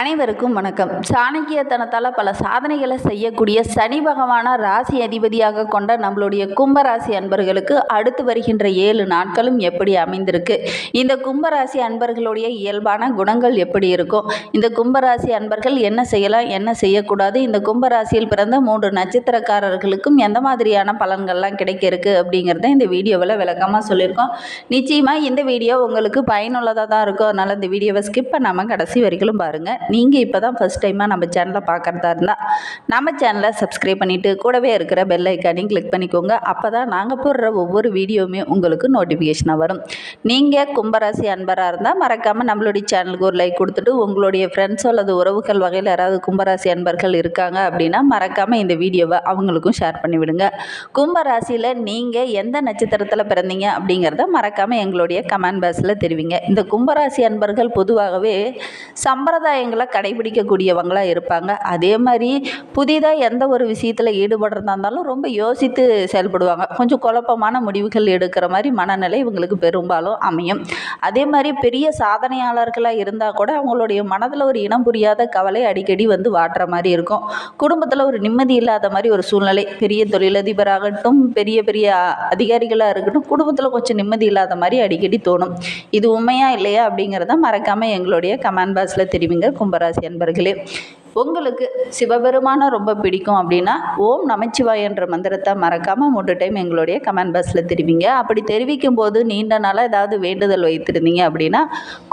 அனைவருக்கும் வணக்கம். சாணக்கியத்தனத்தால் பல சாதனைகளை செய்யக்கூடிய சனி பகவான ராசி அதிபதியாக கொண்ட நம்மளுடைய கும்பராசி அன்பர்களுக்கு அடுத்து வருகின்ற ஏழு நாட்களும் எப்படி அமைந்திருக்கு? இந்த கும்பராசி அன்பர்களுடைய இயல்பான குணங்கள் எப்படி இருக்கும்? இந்த கும்பராசி அன்பர்கள் என்ன செய்யலாம்? என்ன செய்யக்கூடாது? இந்த கும்பராசியில் பிறந்த மூன்று நட்சத்திரக்காரர்களுக்கும் எந்த மாதிரியான பலன்கள்லாம் கிடைக்க இருக்கு அப்படிங்கிறத இந்த வீடியோவில் விளக்கமாக சொல்லியிருக்கோம். நிச்சயமாக இந்த வீடியோ உங்களுக்கு பயனுள்ளதாக தான் இருக்கும். அதனால் இந்த வீடியோவை ஸ்கிப் பண்ணாமல் கடைசி வரைக்கும் பாருங்கள் நீங்கள் இப்போ தான் ஃபஸ்ட் டைமாக நம்ம சேனலை பார்க்குறதா இருந்தால் நம்ம சேனலை சப்ஸ்கிரைப் பண்ணிவிட்டு கூடவே இருக்கிற பெல் ஐக்கானையும் கிளிக் பண்ணிக்கோங்க. அப்போ தான் நாங்கள் போடுற ஒவ்வொரு வீடியோவுமே உங்களுக்கு நோட்டிஃபிகேஷனாக வரும். நீங்கள் கும்பராசி அன்பராக இருந்தால் மறக்காமல் நம்மளுடைய சேனலுக்கு ஒரு லைக் கொடுத்துட்டு உங்களுடைய ஃப்ரெண்ட்ஸோ அல்லது உறவுகள் வகையில் யாராவது கும்பராசி அன்பர்கள் இருக்காங்க அப்படின்னா மறக்காமல் இந்த வீடியோவை அவங்களுக்கும் ஷேர் பண்ணிவிடுங்க கும்பராசியில் நீங்கள் எந்த நட்சத்திரத்தில் பிறந்தீங்க அப்படிங்கிறத மறக்காமல் எங்களுடைய கமெண்ட் பாக்ஸில் தெரிவிங்க. இந்த கும்பராசி அன்பர்கள் பொதுவாகவே சம்பிரதாயங்கள் கடைபிடிக்கக்கூடியவங்களாக இருப்பாங்க. அதே மாதிரி புதிதாக எந்த ஒரு விஷயத்தில் ஈடுபடுறதா இருந்தாலும் ரொம்ப யோசித்து செயல்படுவாங்க. கொஞ்சம் குழப்பமான முடிவுகள் எடுக்கிற மாதிரி மனநிலை இவங்களுக்கு பெரும்பாலும் அமையும். அதே மாதிரி பெரிய சாதனையாளர்களாக இருந்தால் கூட அவங்களுடைய மனதில் ஒரு இனம் புரியாத கவலை அடிக்கடி வந்து வாட்டுற மாதிரி இருக்கும். குடும்பத்தில் ஒரு நிம்மதி இல்லாத மாதிரி ஒரு சூழ்நிலை. பெரிய தொழிலதிபராகட்டும் பெரிய பெரிய அதிகாரிகளாக இருக்கட்டும் குடும்பத்தில் கொஞ்சம் நிம்மதி இல்லாத மாதிரி அடிக்கடி தோணும். இது உண்மையா இல்லையா அப்படிங்கிறத மறக்காமல் எங்களுடைய கமெண்ட் பாக்ஸில் தெரிவிங்க. கும்பராசி அன்பர்களே உங்களுக்கு சிவபெருமானை ரொம்ப பிடிக்கும் அப்படின்னா ஓம் நமச்சிவாய் என்ற மந்திரத்தை மறக்காமல் மூன்று டைம் எங்களுடைய கமெண்ட் பாக்ஸில் தெரிவிங்க. அப்படி தெரிவிக்கும் போது நீண்ட நாளாக ஏதாவது வேண்டுதல் வைத்திருந்தீங்க அப்படின்னா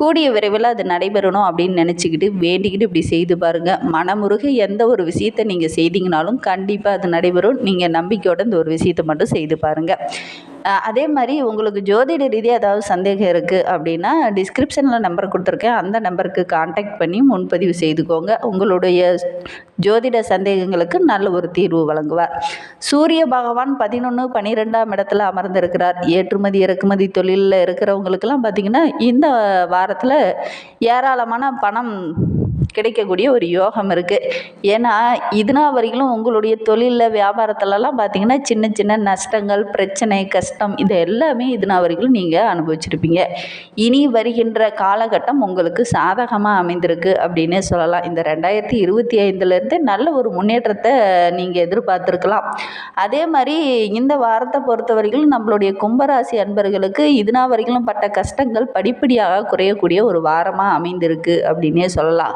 கூடிய விரைவில் அது நடைபெறணும் அப்படின்னு நினச்சிக்கிட்டு வேண்டிக்கிட்டு இப்படி செய்து பாருங்கள் மனமுருக எந்த ஒரு விஷயத்தை நீங்கள் செய்தீங்கனாலும் கண்டிப்பாக அது நடைபெறும். நீங்கள் நம்பிக்கையோட இந்த ஒரு விஷயத்தை மட்டும் செய்து பாருங்கள் அதே மாதிரி உங்களுக்கு ஜோதிட ரீதியாக ஏதாவது சந்தேகம் இருக்குது அப்படின்னா டிஸ்கிரிப்ஷனில் நம்பர் கொடுத்துருக்கேன். அந்த நம்பருக்கு காண்டாக்ட் பண்ணி முன்பதிவு செய்துக்கோங்க. உங்களுடைய ஜோதிட சந்தேகங்களுக்கு நல்ல ஒரு தீர்வு வழங்குவார். சூரிய பகவான் பதினொன்று பன்னிரெண்டாம் இடத்துல அமர்ந்திருக்கிறார். ஏற்றுமதி இறக்குமதி தொழிலில் இருக்கிறவங்களுக்கெல்லாம் பார்த்திங்கன்னா இந்த வாரத்தில் ஏராளமான பணம் கிடைக்கக்கூடிய ஒரு யோகம் இருக்குது ஏன்னா இதுனா வரைக்கும் உங்களுடைய தொழிலில் வியாபாரத்துலலாம் பார்த்தீங்கன்னா சின்ன சின்ன நஷ்டங்கள் பிரச்சனை கஷ்டம் இது எல்லாமே இதுனா வரைக்கும் நீங்கள் அனுபவிச்சிருப்பீங்க. இனி வருகின்ற காலகட்டம் உங்களுக்கு சாதகமாக அமைந்திருக்கு அப்படின்னே சொல்லலாம். இந்த ரெண்டாயிரத்தி இருபத்தி ஐந்துலேருந்து நல்ல ஒரு முன்னேற்றத்தை நீங்கள் எதிர்பார்த்துருக்கலாம். அதே மாதிரி இந்த வாரத்தை பொறுத்த வரைக்கும் நம்மளுடைய கும்பராசி அன்பர்களுக்கு இதுனா வரைக்கும் பட்ட கஷ்டங்கள் படிப்படியாக குறையக்கூடிய ஒரு வாரமாக அமைந்திருக்கு அப்படின்னே சொல்லலாம்.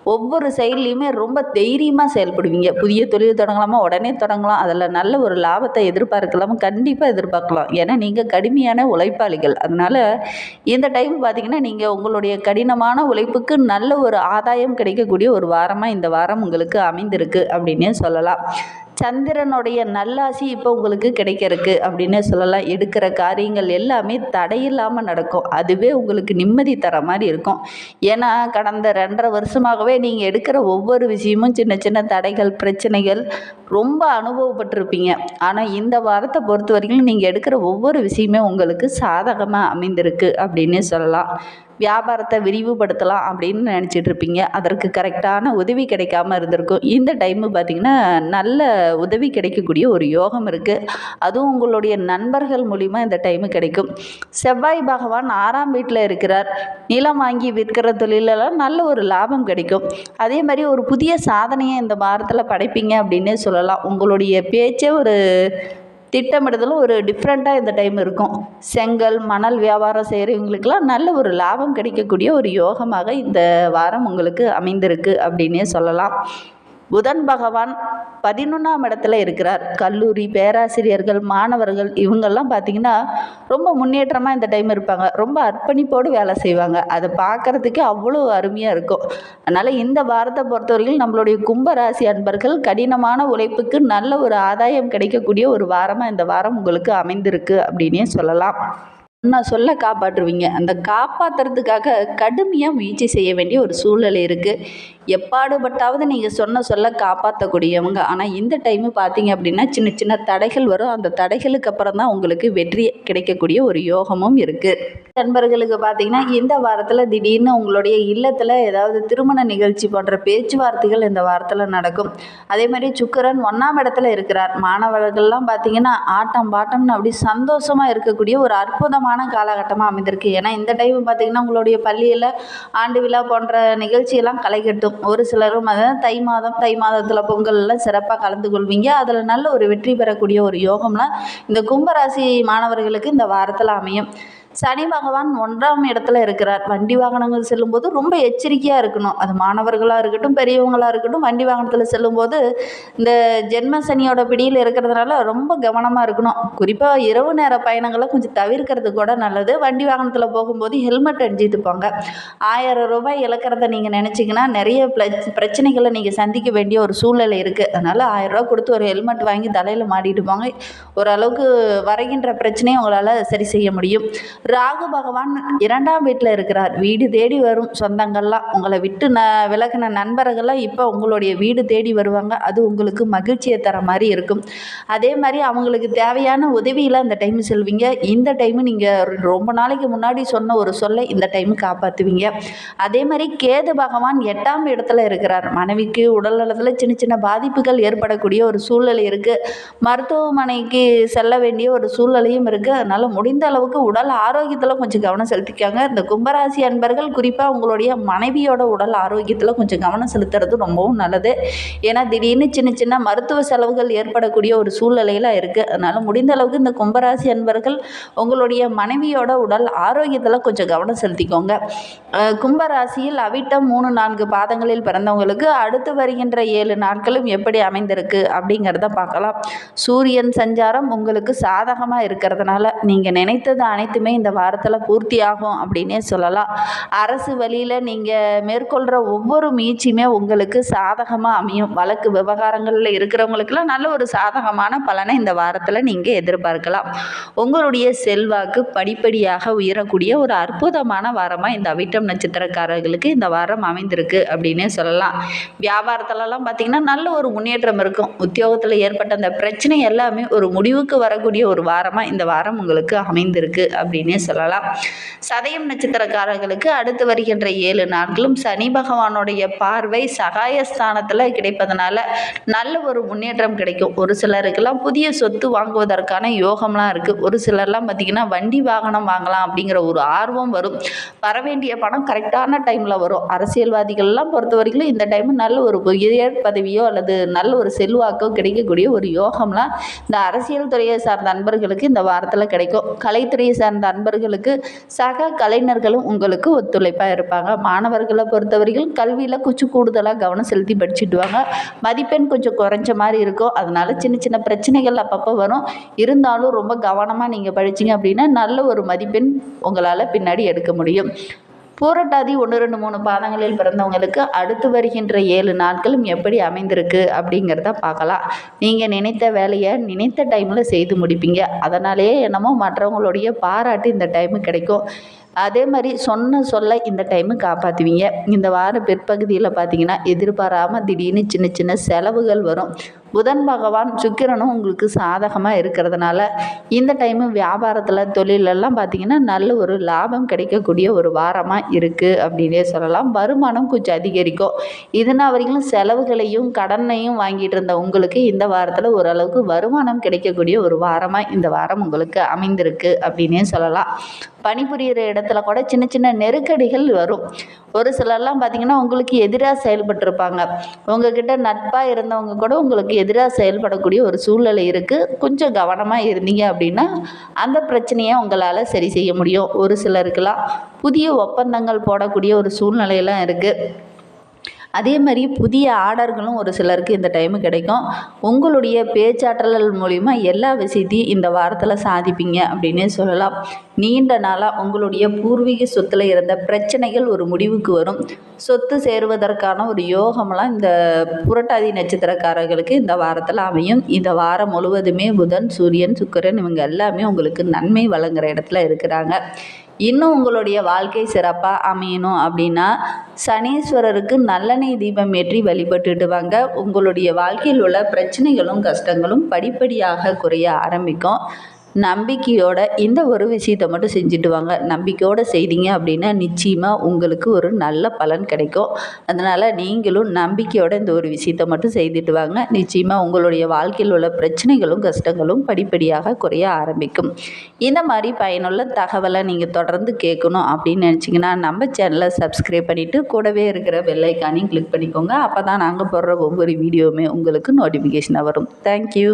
ஒவ்வொரு செயல்லையுமே ரொம்ப தைரியமாக செயல்படுவீங்க. புதிய தொழில் தொடங்கலாமா? உடனே தொடங்கலாம். அதில் நல்ல ஒரு லாபத்தை எதிர்பார்க்கலாமா. கண்டிப்பாக எதிர்பார்க்கலாம். ஏன்னா நீங்கள் கடுமையான உழைப்பாளிகள். அதனால் இந்த டைம் பார்த்தீங்கன்னா நீங்கள் உங்களுடைய கடினமான உழைப்புக்கு நல்ல ஒரு ஆதாயம் கிடைக்கக்கூடிய ஒரு வாரமாக இந்த வாரம் உங்களுக்கு அமைந்திருக்கு அப்படின்னே சொல்லலாம். சந்திரனுடைய நல்லாசி இப்போ உங்களுக்கு கிடைக்கிறதுக்கு அப்படின்னு அப்படின்னே சொல்லலாம். எடுக்கிற காரியங்கள் எல்லாமே தடையில்லாமல் நடக்கும். அதுவே உங்களுக்கு நிம்மதி தர மாதிரி இருக்கும். ஏன்னா கடந்த ரெண்டரை வருஷமாகவே நீங்கள் எடுக்கிற ஒவ்வொரு விஷயமும் சின்ன சின்ன தடைகள் பிரச்சனைகள் ரொம்ப அனுபவப்பட்டிருப்பீங்க. ஆனால் இந்த வாரத்தை பொறுத்த வரைக்கும் நீங்கள் எடுக்கிற ஒவ்வொரு விஷயமே உங்களுக்கு சாதகமாக அமைந்திருக்கு அப்படின்னு சொல்லலாம். வியாபாரத்தை விரிவுபடுத்தலாம் அப்படின்னு நினச்சிட்டு இருப்பீங்க. அதற்கு கரெக்டான உதவி கிடைக்காம இருந்திருக்கும். இந்த டைமு பார்த்திங்கன்னா நல்ல உதவி கிடைக்கக்கூடிய ஒரு யோகம் இருக்குது அதுவும் உங்களுடைய நண்பர்கள் மூலிமா இந்த டைமு கிடைக்கும். செவ்வாய் பகவான் ஆறாம் வீட்டில் இருக்கிறார். நிலம் வாங்கி விற்கிற தொழிலெல்லாம் நல்ல ஒரு லாபம் கிடைக்கும். அதே மாதிரி ஒரு புதிய சாதனையை இந்த வாரத்தில் படைப்பீங்க அப்படின்னே சொல்லலாம். உங்களுடைய பேச்சே ஒரு திட்டமிடுதலும் ஒரு டிஃப்ரெண்ட்டாக இந்த டைம் இருக்கும். செங்கல் மணல் வியாபாரம் செய்கிறவங்களுக்கெல்லாம் நல்ல ஒரு லாபம் கிடைக்கக்கூடிய ஒரு யோகமாக இந்த வாரம் உங்களுக்கு அமைந்திருக்கு அப்படின்னே சொல்லலாம். புதன் பகவான் பதினொன்றாம் இடத்துல இருக்கிறார். கல்லூரி பேராசிரியர்கள் மாணவர்கள் இவங்கெல்லாம் பார்த்திங்கன்னா ரொம்ப முன்னேற்றமாக இந்த டைம் இருப்பாங்க. ரொம்ப அர்ப்பணிப்போடு வேலை செய்வாங்க. அதை பார்க்குறதுக்கே அவ்வளோ அருமையாக இருக்கும். அதனால் இந்த வாரத்தை பொறுத்தவரையில் நம்மளுடைய கும்பராசி அன்பர்கள் கடினமான உழைப்புக்கு நல்ல ஒரு ஆதாயம் கிடைக்கக்கூடிய ஒரு வாரமாக இந்த வாரம் உங்களுக்கு அமைந்திருக்கு அப்படின்னே சொல்லலாம். நான் சொல்ல காப்பாற்றுவீங்க. அந்த காப்பாற்றுறதுக்காக கடுமையாக முயற்சி செய்ய வேண்டிய ஒரு சூழ்நிலை இருக்குது எப்பாடுபட்டாவது நீங்கள் சொன்ன சொல்ல காப்பாற்றக்கூடியவங்க ஆனால் இந்த டைமு பார்த்தீங்க அப்படின்னா சின்ன சின்ன தடைகள் வரும். அந்த தடைகளுக்கு அப்புறம் தான் உங்களுக்கு வெற்றி கிடைக்கக்கூடிய ஒரு யோகமும் இருக்குது நண்பர்களுக்கு பார்த்தீங்கன்னா இந்த வாரத்தில் திடீர்னு உங்களுடைய இல்லத்தில் ஏதாவது திருமண நிகழ்ச்சி போன்ற பேச்சுவார்த்தைகள் இந்த வாரத்தில் நடக்கும். அதே மாதிரி சுக்கரன் ஒன்றாம் இடத்துல இருக்கிறார். மாணவர்கள்லாம் பார்த்தீங்கன்னா ஆட்டம் பாட்டம்னு அப்படி சந்தோஷமாக இருக்கக்கூடிய ஒரு அற்புதமான காலகட்டமாக அமைந்திருக்கு. ஏன்னா இந்த டைம் பார்த்தீங்கன்னா உங்களுடைய பள்ளியில் ஆண்டு விழா போன்ற நிகழ்ச்சியெல்லாம் கலைகட்டும் ஒரு சிலரும் அதாவது தை மாதம் தை மாதத்தில் பொங்கல்லாம் சிறப்பாக கலந்து கொள்வீங்க. அதில் நல்ல ஒரு வெற்றி பெறக்கூடிய ஒரு யோகம்லாம் இந்த கும்பராசி மாணவர்களுக்கு இந்த வாரத்தில் அமையும். சனி பகவான் ஒன்றாம் இடத்துல இருக்கிறார். வண்டி வாகனங்கள் செல்லும்போது ரொம்ப எச்சரிக்கையாக இருக்கணும். அது மாணவர்களாக இருக்கட்டும் பெரியவங்களாக இருக்கட்டும் வண்டி வாகனத்தில் செல்லும்போது இந்த ஜென்ம சனியோட பிடியில் இருக்கிறதுனால ரொம்ப கவனமாக இருக்கணும். குறிப்பாக இரவு நேர பயணங்களை கொஞ்சம் தவிர்க்கிறது கூட நல்லது. வண்டி வாகனத்தில் போகும்போது ஹெல்மெட் அணிஞ்சிட்டு போங்க ஆயிரம் ரூபாய் இழக்கிறத நீங்கள் நினச்சிங்கன்னா நிறைய ப்ளச் பிரச்சனைகளை நீங்கள் சந்திக்க வேண்டிய ஒரு சூழ்நிலை இருக்குது அதனால் ஆயிரம் ரூபா கொடுத்து ஒரு ஹெல்மெட் வாங்கி தலையில் மாட்டிட்டு போங்க. ஓரளவுக்கு வரைகின்ற பிரச்சனையை உங்களால் சரி செய்ய முடியும். ராகு பகவான் இரண்டாம் வீட்டில் இருக்கிறார். வீடு தேடி வரும் சொந்தங்கள்லாம். உங்களை விட்டு ந விலகின நண்பர்கள்லாம் இப்போ உங்களுடைய வீடு தேடி வருவாங்க. அது உங்களுக்கு மகிழ்ச்சியை தர மாதிரி இருக்கும். அதே மாதிரி அவங்களுக்கு தேவையான உதவியெல்லாம் அந்த டைம் செல்வீங்க. இந்த டைமு நீங்கள் ரொம்ப நாளைக்கு முன்னாடி சொன்ன ஒரு சொல்லை இந்த டைம் காப்பாற்றுவீங்க அதே மாதிரி கேது பகவான் எட்டாம் இடத்துல இருக்கிறார். மனைவிக்கு உடல் நலத்தில் சின்ன சின்ன பாதிப்புகள் ஏற்படக்கூடிய ஒரு சூழ்நிலை இருக்குது மருத்துவமனைக்கு செல்ல வேண்டிய ஒரு சூழ்நிலையும் இருக்குது அதனால் முடிந்த அளவுக்கு உடல் ஆரோக்கியத்தில் கொஞ்சம் கவனம் செலுத்திக்காங்க. இந்த கும்பராசி அன்பர்கள் குறிப்பாக உங்களுடைய மனைவியோட உடல் ஆரோக்கியத்தில் கொஞ்சம் கவனம் செலுத்துறது ரொம்பவும் நல்லது. ஏன்னா திடீர்னு சின்ன சின்ன மருத்துவ செலவுகள் ஏற்படக்கூடிய ஒரு சூழ்நிலையில் இருக்குது அதனால் முடிந்த அளவுக்கு இந்த கும்பராசி அன்பர்கள் உங்களுடைய மனைவியோட உடல் ஆரோக்கியத்தில் கொஞ்சம் கவனம் செலுத்திக்கோங்க. கும்பராசியில் அவிட்டம் மூணு நான்கு பாதங்களில் பிறந்தவங்களுக்கு அடுத்து வருகின்ற ஏழு நாட்களும் எப்படி அமைந்திருக்கு அப்படிங்கிறத பார்க்கலாம். சூரியன் சஞ்சாரம் உங்களுக்கு சாதகமாக இருக்கிறதுனால நீங்கள் நினைத்தது அனைத்துமே இந்த வாரத்தில் பூர்த்தி ஆகும் அப்படின்னே சொல்லலாம். அரசு வழியில் நீங்கள் மேற்கொள்கிற ஒவ்வொரு முயற்சியுமே உங்களுக்கு சாதகமாக அமையும். வழக்கு விவகாரங்களில் இருக்கிறவங்களுக்கெல்லாம் நல்ல ஒரு சாதகமான பலனை இந்த வாரத்தில் நீங்கள் எதிர்பார்க்கலாம். உங்களுடைய செல்வாக்கு படிப்படியாக உயரக்கூடிய ஒரு அற்புதமான வாரமாக இந்த அவிட்டம் நட்சத்திரக்காரர்களுக்கு இந்த வாரம் அமைந்திருக்கு அப்படின்னே சொல்லலாம். வியாபாரத்துலலாம் பார்த்திங்கன்னா நல்ல ஒரு முன்னேற்றம் இருக்கும். உத்தியோகத்தில் ஏற்பட்ட அந்த பிரச்சனை எல்லாமே ஒரு முடிவுக்கு வரக்கூடிய ஒரு வாரமாக இந்த வாரம் உங்களுக்கு அமைந்திருக்கு அப்படின்னே சொல்லலாம். சதயம் நட்சத்திரக்காரர்களுக்கு அடுத்து வருகின்ற ஏழு நாட்களும் சனி பகவானுடைய பார்வை சகாயஸ்தானத்தில் கிடைப்பதனால நல்ல ஒரு முன்னேற்றம் கிடைக்கும். ஒரு சிலருக்கெல்லாம் புதிய சொத்து வாங்குவதற்கான யோகம்லாம் இருக்குது ஒரு சிலர்லாம் பார்த்திங்கன்னா வண்டி வாகனம் வாங்கலாம் அப்படிங்கிற ஒரு ஆர்வம் வரும். வர வேண்டிய பணம் கரெக்டான டைமில் வரும். அரசியல்வாதிகள்லாம் பொறுத்த வரைக்கும் இந்த டைம் நல்ல ஒரு உயர் பதவியோ அல்லது நல்ல ஒரு செல்வாக்கோ கிடைக்கக்கூடிய ஒரு யோகம்லாம் இந்த அரசியல் துறையை சார்ந்த நண்பர்களுக்கு இந்த வாரத்தில் கிடைக்கும். கலைத்துறையை சார்ந்த நண்பர்களுக்கு சக கலைஞர்களும் உங்களுக்கு ஒத்துழைப்பாக இருப்பாங்க. மாணவர்களை பொறுத்தவரைக்கும் கல்வியில் குச்சி கூடுதலாக கவனம் செலுத்தி படிச்சுட்டு வாங்க. மதிப்பெண் கொஞ்சம் குறைஞ்ச மாதிரி இருக்கும். அதனால சின்ன சின்ன பிரச்சனைகள் அப்பப்போ வரும். இருந்தாலும் ரொம்ப கவனமாக நீங்கள் படிச்சீங்க அப்படின்னா நல்ல ஒரு மதிப்பெண் உங்களால் பின்னாடி எடுக்க முடியும். பூரட்டாதி ஒன்று ரெண்டு மூணு பாதங்களில் பிறந்தவங்களுக்கு அடுத்து வருகின்ற ஏழு நாட்களும் எப்படி அமைந்திருக்கு அப்படிங்கிறத பார்க்கலாம். நீங்கள் நினைத்த வேலையை நினைத்த டைமில் செய்து முடிப்பீங்க. அதனாலேயே என்னமோ மற்றவங்களுடைய பாராட்டு இந்த டைமு கிடைக்கும். அதே மாதிரி சொன்ன சொல்ல இந்த டைமு காப்பாற்றுவீங்க இந்த வார பிற்பகுதியில் பார்த்தீங்கன்னா எதிர்பாராமல் திடீர்னு சின்ன சின்ன செலவுகள் வரும். புதன் பகவான் சுக்கிரனும் உங்களுக்கு சாதகமாக இருக்கிறதுனால இந்த டைமு வியாபாரத்தில் தொழிலெல்லாம் பார்த்தீங்கன்னா நல்ல ஒரு லாபம் கிடைக்கக்கூடிய ஒரு வாரமாக இருக்குது அப்படின்னே சொல்லலாம். வருமானம் கொஞ்சம் அதிகரிக்கும். இதுனா வரைக்கும் செலவுகளையும் கடனையும் வாங்கிட்டு இருந்த உங்களுக்கு இந்த வாரத்தில் ஓரளவுக்கு வருமானம் கிடைக்கக்கூடிய ஒரு வாரமாக இந்த வாரம் உங்களுக்கு அமைந்திருக்கு அப்படின்னே சொல்லலாம். பணிபுரிகிற இடத்துல கூட சின்ன சின்ன நெருக்கடிகள் வரும். ஒரு சிலர்லாம் பார்த்தீங்கன்னா உங்களுக்கு எதிராக செயல்பட்டிருப்பாங்க. உங்ககிட்ட நட்பாக இருந்தவங்க கூட உங்களுக்கு எதிராக செயல்படக்கூடிய ஒரு சூழ்நிலை இருக்குது கொஞ்சம் கவனமாக இருந்தீங்க அப்படின்னா அந்த பிரச்சனையை உங்களால் சரி செய்ய முடியும். ஒரு சிலருக்கெல்லாம் புதிய ஒப்பந்தங்கள் போடக்கூடிய ஒரு சூழ்நிலையெல்லாம் இருக்குது அதே மாதிரி புதிய ஆர்டர்களும் ஒரு சிலருக்கு இந்த டைமு கிடைக்கும். உங்களுடைய பேச்சாற்றல் மூலிமா எல்லா விஷயத்தையும் இந்த வாரத்தில் சாதிப்பீங்க அப்படின்னே சொல்லலாம். நீண்ட நாளாக உங்களுடைய பூர்வீக சொத்தில் இருந்த பிரச்சனைகள் ஒரு முடிவுக்கு வரும். சொத்து சேருவதற்கான ஒரு யோகமெலாம் இந்த புரட்டாதி நட்சத்திரக்காரர்களுக்கு இந்த வாரத்தில் அமையும். இந்த வாரம் முழுவதுமே புதன் சூரியன் சுக்கரன் இவங்க எல்லாமே உங்களுக்கு நன்மை வழங்குகிற இடத்துல இருக்கிறாங்க. இன்னும் உங்களுடைய வாழ்க்கை சிறப்பாக அமையணும் அப்படின்னா சனீஸ்வரருக்கு நல்லெண்ணெய் தீபம் ஏற்றி வழிபட்டுட்டு வாங்க உங்களுடைய வாழ்க்கையில் உள்ள பிரச்சனைகளும் கஷ்டங்களும் படிப்படியாக குறைய ஆரம்பிக்கும். நம்பிக்கையோட இந்த ஒரு விஷயத்தை மட்டும் செஞ்சுட்டு வாங்க. நம்பிக்கையோடு செய்தீங்க அப்படின்னா நிச்சயமாக உங்களுக்கு ஒரு நல்ல பலன் கிடைக்கும். அதனால் நீங்களும் நம்பிக்கையோட இந்த ஒரு விஷயத்தை மட்டும் செய்துட்டு வாங்க. நிச்சயமாக உங்களுடைய வாழ்க்கையில் உள்ள பிரச்சனைகளும் கஷ்டங்களும் படிப்படியாக குறைய ஆரம்பிக்கும். இந்த மாதிரி பயனுள்ள தகவலை நீங்கள் தொடர்ந்து கேட்கணும் அப்படின்னு நினச்சிங்கன்னா நம்ம சேனலை சப்ஸ்கிரைப் பண்ணிவிட்டு கூடவே இருக்கிற பெல்லைக்கானையும் கிளிக் பண்ணிக்கோங்க. அப்போ தான் நாங்கள் போடுற ஒவ்வொரு வீடியோவுமே உங்களுக்கு நோட்டிஃபிகேஷனாக வரும். தேங்க்யூ